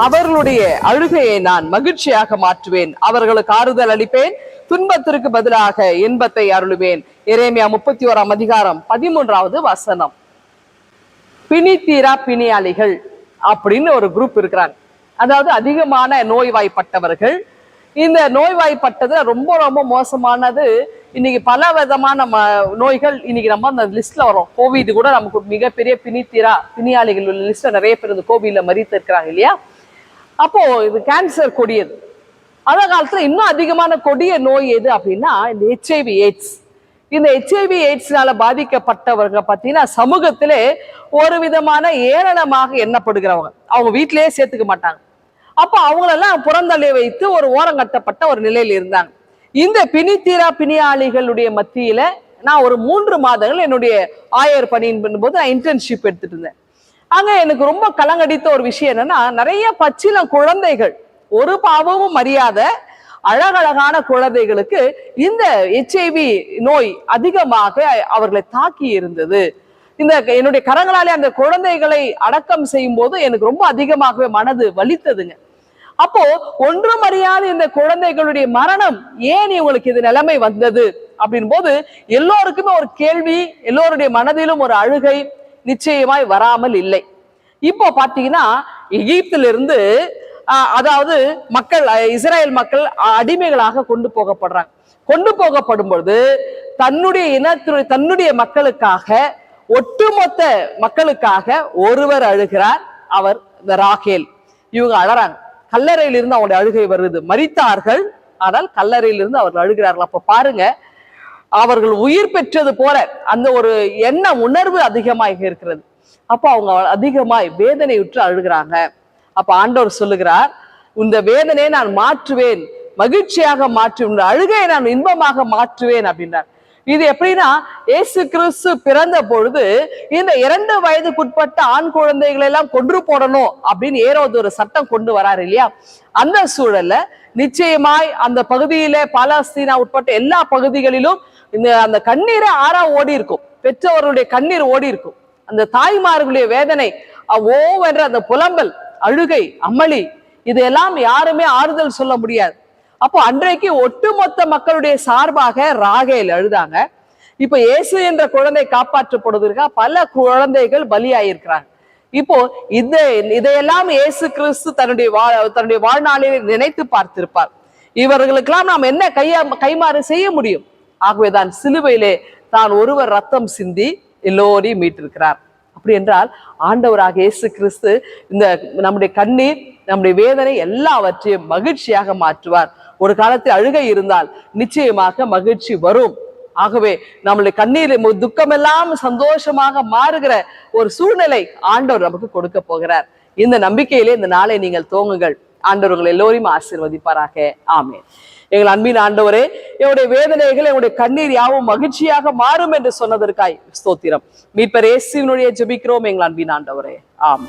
அவர்களுடைய அழுகையை நான் மகிழ்ச்சியாக மாற்றுவேன். அவர்களுக்கு ஆறுதல் அளிப்பேன். துன்பத்திற்கு பதிலாக இன்பத்தை அருளுவேன். எரேமியா முப்பத்தி ஓராம் அதிகாரம் பதிமூன்றாவது வசனம். பிணித்தீரா பிணியாளிகள் அப்படின்னு ஒரு குரூப் இருக்கிறாங்க. அதாவது அதிகமான நோய்வாய்ப்பட்டவர்கள். இந்த நோய்வாய்ப்பட்டது ரொம்ப ரொம்ப மோசமானது. இன்னைக்கு பல விதமான ம- நோய்கள் இன்னைக்கு நம்ம அந்த லிஸ்ட்ல வரும் கோவிட் கூட நமக்கு மிகப்பெரிய பிணித்தீரா பிணியாளிகள் உள்ள லிஸ்ட்ல நிறைய பேர் இந்த கோவிட்ல மறித்து இருக்கிறாங்க இல்லையா? அப்போ இது கேன்சர் கொடியது. அந்த காலத்துல இன்னும் அதிகமான கொடிய நோய் எது அப்படின்னா இந்த ஹெச்ஐவி எய்ட்ஸ் இந்த ஹெச்ஐவி எய்ட்ஸ்னால பாதிக்கப்பட்டவர்கள் பார்த்தீங்கன்னா சமூகத்திலே ஒரு விதமான ஏளனமாக எண்ணப்படுகிறவங்க. அவங்க வீட்டிலேயே சேர்த்துக்க மாட்டாங்க. அப்போ அவங்களெல்லாம் புறந்தள்ளி வைத்து ஒரு ஓரங்கட்டப்பட்ட ஒரு நிலையில் இருந்தாங்க. இந்த பிணித்தீரா பிணியாளிகளுடைய மத்தியில நான் ஒரு மூன்று மாதங்கள் என்னுடைய ஆயர் பணியின் பண்ணும்போது நான் இன்டர்ன்ஷிப் எடுத்துட்டு இருந்தேன். அங்க எனக்கு ரொம்ப கலங்கடித்த ஒரு விஷயம் என்னன்னா நிறைய பச்சிலம் குழந்தைகள் ஒரு பாவமும் அறியாத அழகழகான குழந்தைகளுக்கு இந்த ஹெச்ஐவி நோய் அதிகமாக அவர்களை தாக்கி இருந்தது. இந்த என்னுடைய கரங்களாலே அந்த குழந்தைகளை அடக்கம் செய்யும் போது எனக்கு ரொம்ப அதிகமாகவே மனது வலித்ததுங்க. அப்போ ஒன்றும் அறியாத இந்த குழந்தைகளுடைய மரணம் ஏன் இவங்களுக்கு இது நிலைமை வந்தது? அப்படின் போது எல்லோருக்குமே ஒரு கேள்வி எல்லோருடைய மனதிலும் ஒரு அழுகை நிச்சயமாய் வராமல் இல்லை. இப்போ பார்த்தீங்கன்னா எகிப்திலிருந்து அதாவது மக்கள் இஸ்ரேல் மக்கள் அடிமைகளாக கொண்டு போகப்படுறாங்க. கொண்டு போகப்படும் பொழுது தன்னுடைய இனத்துடைய தன்னுடைய மக்களுக்காக ஒட்டுமொத்த மக்களுக்காக ஒருவர் அழுகிறார் அவர் இந்த ராகேல். இவங்க அழறாங்க. கல்லறையிலிருந்து அவங்களுடைய அழுகை வருது. மறித்தார்கள் ஆனால் கல்லறையிலிருந்து அவர்கள் அழுகிறார்கள். அப்ப பாருங்க அவர்கள் உயிர் பெற்றது போல அந்த ஒரு எண்ண உணர்வு அதிகமாக இருக்கிறது. அப்போ அவங்க அதிகமாய் வேதனையுற்று அழுகிறாங்க. அப்ப ஆண்டவர் சொல்லுகிறார் இந்த வேதனையை நான் மாற்றுவேன். மகிழ்ச்சியாக மாற்றுவேன் அழுகையை நான் இன்பமாக மாற்றுவேன் அப்படின்றார். இது எப்படின்னா இயேசு கிறிஸ்து பிறந்த பொழுது இந்த இரண்டு வயதுக்குட்பட்ட ஆண் குழந்தைகளை எல்லாம் கொன்று போடணும் அப்படின்னு ஏரோது ஒரு சட்டம் கொண்டு வராரு இல்லையா? அந்த சூழல்ல நிச்சயமாய் அந்த பகுதியில பாலஸ்தீனா உட்பட்ட எல்லா பகுதிகளிலும் இந்த அந்த கண்ணீரை ஆறா ஓடி இருக்கும். பெற்றவர்களுடைய கண்ணீர் ஓடி இருக்கும். அந்த தாய்மார்களுடைய வேதனை ஓவென்ற அந்த புலம்பல் அழுகை அமளி இதெல்லாம் யாருமே ஆறுதல் சொல்ல முடியாது. அப்போ அன்றைக்கு ஒட்டுமொத்த மக்களுடைய சார்பாக ராகேல் அழுதாங்க இப்ப இயேசு என்ற குழந்தை காப்பாற்றப்படுவதற்காக பல குழந்தைகள் பலியாயிருக்கிறாங்க இப்போ இந்த இதையெல்லாம் இயேசு கிறிஸ்து தன்னுடைய வா தன்னுடைய வாழ்நாளில் நினைத்து பார்த்திருப்பார். இவர்களுக்கெல்லாம் நாம் என்ன கையா கைமாறு செய்ய முடியும்? ஆகவேதான் சிலுவையிலே தான் ஒருவர் ரத்தம் சிந்தி எல்லோரையும் மீட்டிருக்கிறார். அப்படி என்றால் ஆண்டவராக இயேசு கிறிஸ்து இந்த நம்முடைய கண்ணீர் நம்முடைய வேதனை எல்லாவற்றையும் மகிழ்ச்சியாக மாற்றுவார். ஒரு காலத்தில் அழுகை இருந்தால் நிச்சயமாக மகிழ்ச்சி வரும். ஆகவே நம்மளுடைய கண்ணீர் துக்கமெல்லாம் சந்தோஷமாக மாறுகிற ஒரு சூழ்நிலை ஆண்டவர் நமக்கு கொடுக்க போகிறார். இந்த நம்பிக்கையிலே இந்த நாளை நீங்கள் தோங்குங்கள் ஆண்டவர்கள் எல்லோரையும் ஆசீர்வதிப்பாராக. ஆமே எங்கள் அன்பின் ஆண்டவரே என்னுடைய வேதனைகள் எங்களுடைய கண்ணீர் யாவும் மகிழ்ச்சியாக மாறும் என்று சொன்னதற்காய் ஸ்தோத்திரம். மீட்பர் இயேசுவினுடைய ஜெபிக்கிறோம் எங்கள் அன்பின் ஆண்டவரே. ஆம்